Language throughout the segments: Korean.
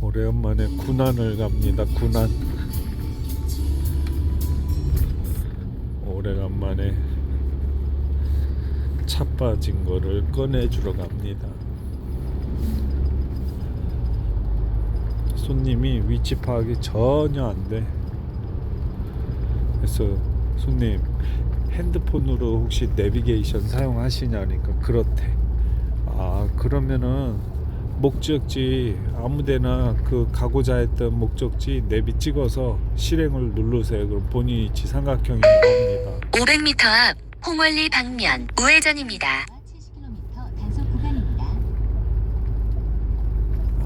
오래간만에 군안을 갑니다. 군안. 오래간만에 차 빠진 거를 꺼내주러 갑니다. 손님이 위치 파악이 전혀 안 돼. 그래서 손님 핸드폰으로 혹시 내비게이션 사용하시냐니까 그렇대. 아 그러면은 목적지 아무데나 그 가고자 했던 목적지 내비 찍어서 실행을 누르세요. 그럼 본인 위치 삼각형이 나옵니다. 500m 앞 홍월리 방면 우회전입니다. 70km 단속 구간입니다.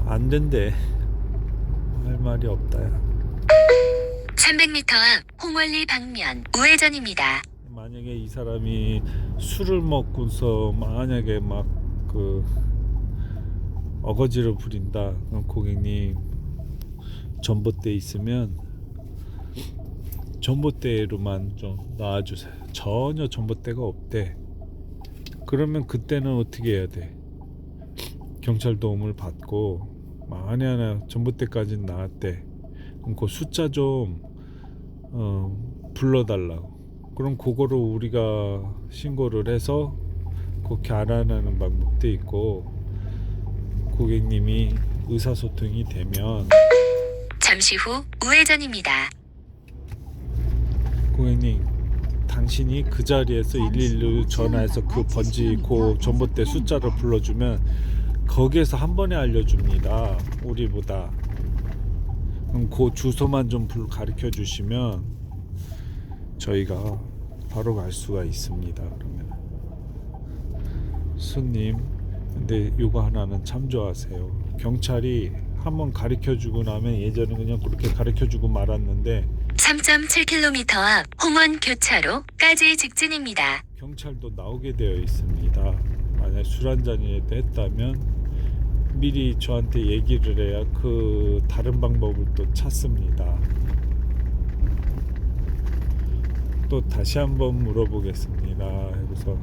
안 된대. 할 말이 없다야. 300m 앞 홍월리 방면 우회전입니다. 만약에 이 사람이 술을 먹고서 만약에 막 그 어거지를 부린다. 고객님 전봇대 있으면 전봇대로만 좀 놔주세요. 전혀 전봇대가 없대. 그러면 그때는 어떻게 해야 돼? 경찰 도움을 받고 만약에 전봇대까지 나왔대 그 숫자 좀 어, 불러달라고. 그럼 그거를 우리가 신고를 해서 그렇게 알아내는 방법도 있고 고객님이 의사소통이 되면 잠시 후 우회전입니다. 고객님 당신이 그 자리에서 112 전화해서 그 번지 그 전봇대 숫자를 불러주면 거기에서 한 번에 알려줍니다 우리보다. 그 주소만 좀 불- 가르쳐 주시면 저희가 바로 갈 수가 있습니다 그러면. 손님 근데 요거 하나는 참조하세요 경찰이 한번 가르쳐 주고 나면 예전에 그냥 그렇게 가르쳐 주고 말았는데 3.7km 앞 홍원 교차로까지 직진입니다. 경찰도 나오게 되어 있습니다. 만약 술 한 잔이라도 했다면 미리 저한테 얘기를 해야 그 다른 방법을 또 찾습니다. 또 다시 한번 물어보겠습니다. 그래서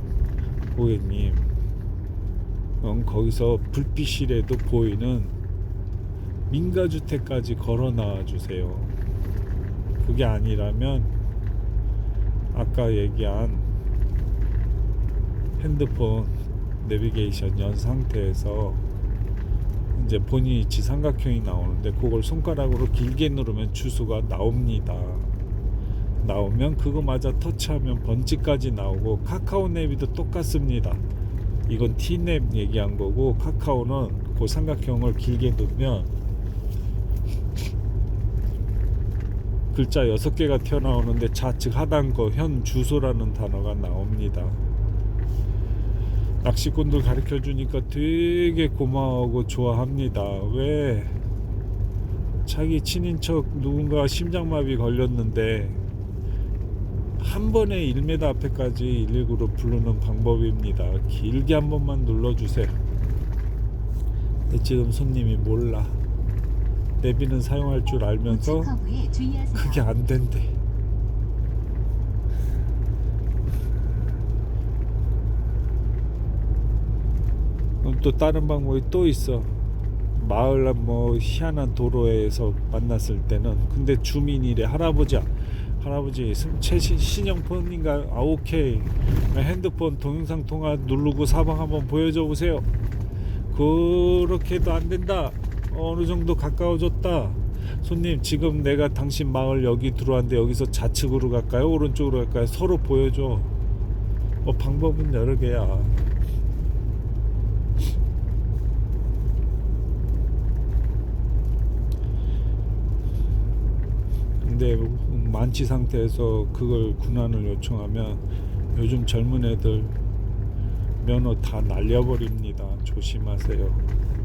고객님, 음, 거기서 불빛이라도 보이는 민가주택까지 걸어 나와 주세요. 그게 아니라면 아까 얘기한 핸드폰 내비게이션 연 상태에서 이제 본인 위치 삼각형이 나오는데 그걸 손가락으로 길게 누르면 주소가 나옵니다. 나오면 그거 맞아 터치하면 번지까지 나오고 카카오 앱이도 똑같습니다. 이건 T앱 얘기한 거고 카카오는 그 삼각형을 길게 누르면 글자 6개가 튀어나오는데 좌측 하단 거 현 주소라는 단어가 나옵니다. 낚시꾼들 가르쳐 주니까 되게 고마워하고 좋아합니다. 왜? 자기 친인척 누군가 심장마비 걸렸는데 한 번에 1m 앞에까지 119로 부르는 방법입니다. 길게 한 번만 눌러주세요. 지금 손님이 몰라. 내비는 사용할 줄 알면서. 그게 안 된대. 그럼 또 다른 방법이 또 있어. 마을 뭐 희한한 도로에서 만났을 때는 근데 주민이래 할아버지야. 할아버지 승- 최신 신형폰인가? 아 오케이. 핸드폰 동영상 통화 누르고 사방 한번 보여줘 보세요. 그렇게도 안 된다. 어느 정도 가까워졌다. 손님 지금 내가 당신 마을 여기 들어왔는데 여기서 좌측으로 갈까요? 오른쪽으로 갈까요? 서로 보여줘. 어, 방법은 여러 개야. 근데 만취 상태에서 그걸 군안을 요청하면 요즘 젊은 애들 면허 다 날려버립니다. 조심하세요.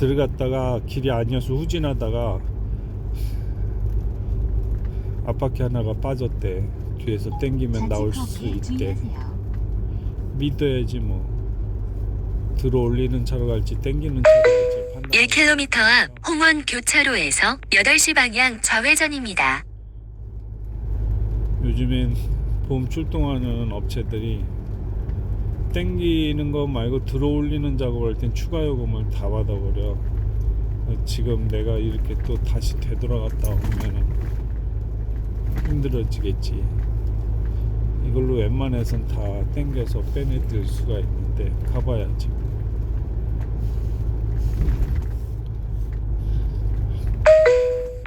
들어갔다가 길이 아니어서 후진하다가 앞바퀴 하나가 빠졌대 뒤에서 땡기면 나올 수 있대. 믿어야지 뭐 들어 올리는 차로 갈지 땡기는 차로 갈지 판단 1km 앞 홍원 교차로에서 8시 방향 좌회전입니다. 요즘엔 보험 출동하는 업체들이 땡기는 거 말고 들어 올리는 작업할 땐 추가 요금을 다 받아버려 지금 내가 이렇게 또 다시 되돌아갔다 오면은 힘들어지겠지 이걸로 웬만해선 다 땡겨서 빼내들 수가 있는데 가봐야지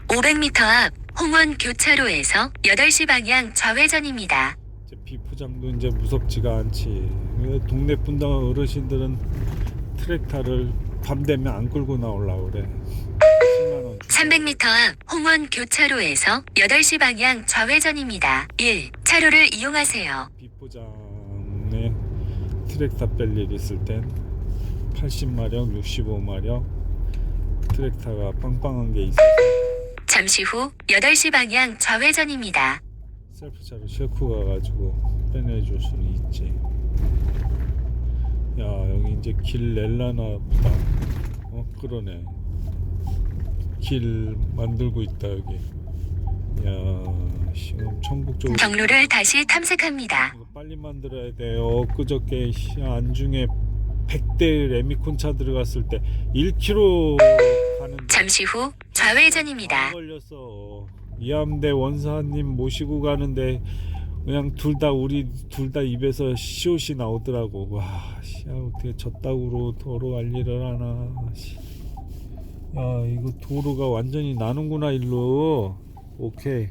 500m 앞 홍원 교차로에서 8시 방향 좌회전입니다. 이제 비포장도 이제 무섭지가 않지. 그 동네 분당 어르신들은 트랙터를 밤 되면 안 끌고 나오려고 그래. 10만 원. 300m 앞 홍원 교차로에서 8시 방향 좌회전입니다. 1. 차로를 이용하세요. 비포장에 트랙터 뺄일 있을 땐 80마력, 65마력 트랙터가 빵빵한 게 있어서 잠시 후 8시 방향 좌회전입니다. 셀프차로 싣고 가가지고 빼내줄 수는 있지. 야 여기 이제 길 낼라나 보다. 어 그러네. 길 만들고 있다 여기. 야 지금 천국 쪽으로 경로를 다시 탐색합니다. 이거 빨리 만들어야 돼요. 그저께 씨, 안중에 100대 레미콘 차 들어갔을 때 1km 가는데 잠시 후 좌회전입니다. 안 걸렸어. 이암대 원사님 모시고 가는데 그냥 둘 다 우리 둘 다 입에서 시옷이 나오더라고. 와, 씨, 야, 어떻게 저따구로 도로 관리를 하나. 씨. 야, 이거 도로가 완전히 나는구나 일로. 오케이.